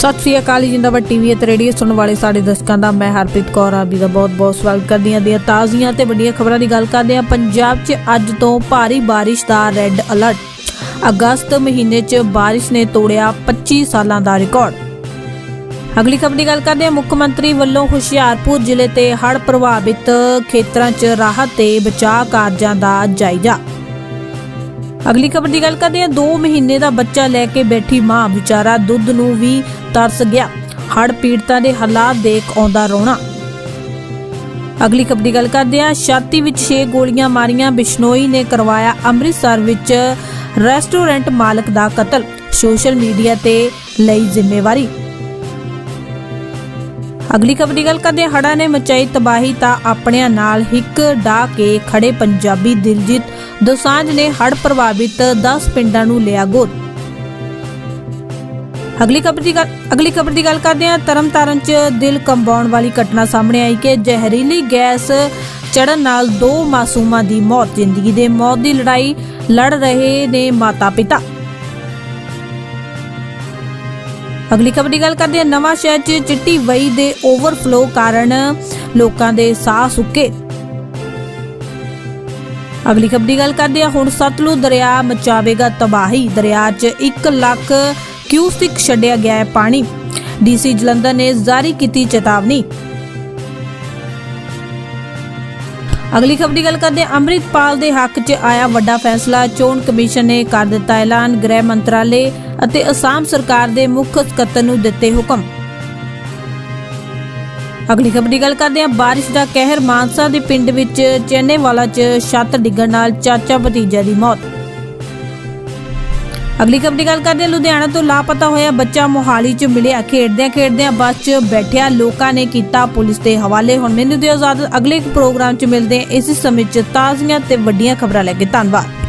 ਸਤਿ ਸ੍ਰੀ ਅਕਾਲ ਜੀ, ਜਿੰਦਾਬਾਦ ਟੀਵੀ ਅਤੇ ਰੇਡੀਓ ਸੁਣਨ ਵਾਲੇ ਸਾਡੇ ਦਰਸ਼ਕਾਂ ਦਾ ਮੈਂ ਹਰਪ੍ਰੀਤ ਕੌਰ ਆਪ ਜੀ ਦਾ ਬਹੁਤ-ਬਹੁਤ ਸਵਾਗਤ ਕਰਦੀ ਹਾਂ ਦੀਆਂ ਤਾਜ਼ੀਆਂ ਤੇ ਵੱਡੀਆਂ ਖਬਰਾਂ ਦੀ ਗੱਲ ਕਰਦੇ ਹਾਂ। ਪੰਜਾਬ 'ਚ ਅੱਜ ਤੋਂ ਭਾਰੀ ਬਾਰਿਸ਼ ਦਾ ਰੈੱਡ ਅਲਰਟ। ਅਗਸਤ ਮਹੀਨੇ 'ਚ ਬਾਰਿਸ਼ ਨੇ ਤੋੜਿਆ 25 ਸਾਲਾਂ ਦਾ ਰਿਕਾਰਡ। ਅਗਲੀ ਖਬਰ ਦੀ ਗੱਲ ਕਰਦੇ ਹਾਂ ਮੁੱਖ ਮੰਤਰੀ ਵੱਲੋਂ ਹੁਸ਼ਿਆਰਪੁਰ ਜ਼ਿਲ੍ਹੇ ਤੇ ਹੜ੍ਹ ਪ੍ਰਭਾਵਿਤ ਖੇਤਰਾਂ 'ਚ ਰਾਹਤ ਤੇ ਬਚਾਅ ਕਾਰਜਾਂ ਦਾ ਜਾਇਜ਼ਾ। ਅਗਲੀ ਖਬਰ ਦੀ ਗੱਲ ਕਰਦੇ ਹਾਂ 2 ਮਹੀਨੇ ਦਾ ਬੱਚਾ ਲੈ ਕੇ ਬੈਠੀ ਮਾਂ ਵਿਚਾਰਾ ਦੁੱਧ ਨੂੰ ਵੀ ਤਰਸ ਗਿਆ। ਹੜ੍ਹ ਪੀੜਤਾਂ ਦੇ ਹਾਲਾਤ ਦੇਖ ਆਉਂਦਾ ਰੋਣਾ। ਅਗਲੀ ਖਬਰ ਦੀ ਗੱਲ ਕਰਦੇ ਹਾਂ। ਛਾਤੀ ਵਿੱਚ 6 ਗੋਲੀਆਂ ਮਾਰੀਆਂ। ਬਿਸ਼ਨੋਈ ਨੇ ਕਰਵਾਇਆ ਅੰਮ੍ਰਿਤਸਰ ਵਿੱਚ ਰੈਸਟੋਰੈਂਟ ਮਾਲਕ ਦਾ ਕਤਲ, ਸੋਸ਼ਲ ਮੀਡੀਆ ਤੇ ਲਈ ਜ਼ਿੰਮੇਵਾਰੀ। ਅਗਲੀ ਖਬਰ ਦੀ ਗੱਲ ਕਰਦੇ ਹਾਂ। ਹੜ੍ਹਾਂ ਨੇ ਮਚਾਈ ਤਬਾਹੀ ਤਾਂ ਆਪਣਿਆਂ ਨਾਲ ਹਿੱਕ ਡਾ ਕੇ ਖੜੇ ਪੰਜਾਬੀ ਦਿਲਜੀਤ ਦੋਸਾਂਝ ਨੇ ਹੜ ਪ੍ਰਭਾਵਿਤ 10 ਪਿੰਡਾਂ ਨੂੰ ਲਿਆ ਗੋਦ। ਅਗਲੀ ਖਬਰ ਦੀ ਗੱਲ ਅਗਲੀ ਖਬਰ ਦੀ ਗੱਲ ਕਰਦੇ ਹਾਂ। ਤਰਨਤਾਰਨ 'ਚ ਦਿਲ ਕੰਬਾਉਣ ਵਾਲੀ ਘਟਨਾ ਸਾਹਮਣੇ ਆਈ ਕਿ ਜ਼ਹਿਰੀਲੀ ਗੈਸ ਚੜਨ ਨਾਲ ਦੋ ਮਾਸੂਮਾਂ ਦੀ ਮੌਤ, ਜ਼ਿੰਦਗੀ ਦੇ ਮੌਤ ਦੀ ਲੜਾਈ ਲੜ ਰਹੇ ਨੇ ਮਾਤਾ-ਪਿਤਾ। ਅਗਲੀ ਖਬਰ ਦੀ ਗੱਲ ਕਰਦੇ ਹਾਂ। ਨਵਾਂ ਸ਼ਹਿਰ 'ਚ ਚਿੱਟੀ ਵਈ ਦੇ ਓਵਰਫਲੋ ਕਾਰਨ ਲੋਕਾਂ ਦੇ ਸਾਹ ਸੁੱਕੇ। ਅਗਲੀ ਖਬਰ ਦੀ ਗੱਲ ਕਰਦੇ ਹਾਂ। ਹੁਣ ਸਤਲੁਜ ਦਰਿਆ ਮਚਾਵੇਗਾ ਤਬਾਹੀ। ਦਰਿਆ 'ਚ 1 ਲੱਖ ਕਿਊਸਿਕ ਛੱਡਿਆ ਗਿਆ ਹੈ ਪਾਣੀ? ਡੀਸੀ ਜਲੰਧਰ ਨੇ ਜਾਰੀ ਕੀਤੀ ਚੇਤਾਵਨੀ। ਅਗਲੀ ਖਬਰ ਦੀ ਗੱਲ ਕਰਦੇ ਅੰਮ੍ਰਿਤਪਾਲ ਦੇ ਹੱਕ 'ਚ ਆਇਆ ਵੱਡਾ ਫੈਸਲਾ, ਚੋਣ ਕਮਿਸ਼ਨ ਨੇ ਕਰ ਦਿੱਤਾ ਐਲਾਨ, ਗ੍ਰਹਿ ਮੰਤਰਾਲੇ ਅਤੇ ਅਸਾਮ ਸਰਕਾਰ ਦੇ ਮੁੱਖ ਸਕੱਤਰ ਨੂੰ ਦਿੱਤੇ ਹੁਕਮ। ਅਗਲੀ ਖਬਰ ਦੀ ਗੱਲ ਕਰਦੇ ਹਾਂ। ਬਾਰਿਸ਼ ਦਾ ਕਹਿਰ ਮਾਨਸਾ ਦੇ ਪਿੰਡ ਵਿੱਚ ਚੈਨੇਵਾਲਾ 'ਚ ਛੱਤ ਡਿੱਗਣ ਨਾਲ ਚਾਚਾ ਭਤੀਜਾ ਦੀ ਮੌਤ। ਅਗਲੀ ਖਬਰ ਦੀ ਗੱਲ ਕਰਦੇ ਹਾਂ। ਲੁਧਿਆਣਾ ਤੋਂ ਲਾਪਤਾ ਹੋਇਆ ਬੱਚਾ ਮੋਹਾਲੀ 'ਚ ਮਿਲਿਆ। ਖੇਡਦਿਆਂ ਖੇਡਦਿਆਂ ਬੱਸ 'ਚ ਬੈਠਿਆ। ਲੋਕਾਂ ਨੇ ਕੀਤਾ ਪੁਲਿਸ ਦੇ ਹਵਾਲੇ। ਹੁਣ ਮੈਨੂੰ ਦਿਓ ਇਜਾਜ਼ਤ। ਅਗਲੇ ਇੱਕ ਪ੍ਰੋਗਰਾਮ 'ਚ ਮਿਲਦੇ ਇਸ ਸਮੇਂ 'ਚ ਤਾਜ਼ੀਆਂ ਤੇ ਵੱਡੀਆਂ ਖਬਰਾਂ ਲੈ ਕੇ ਧੰਨਵਾਦ।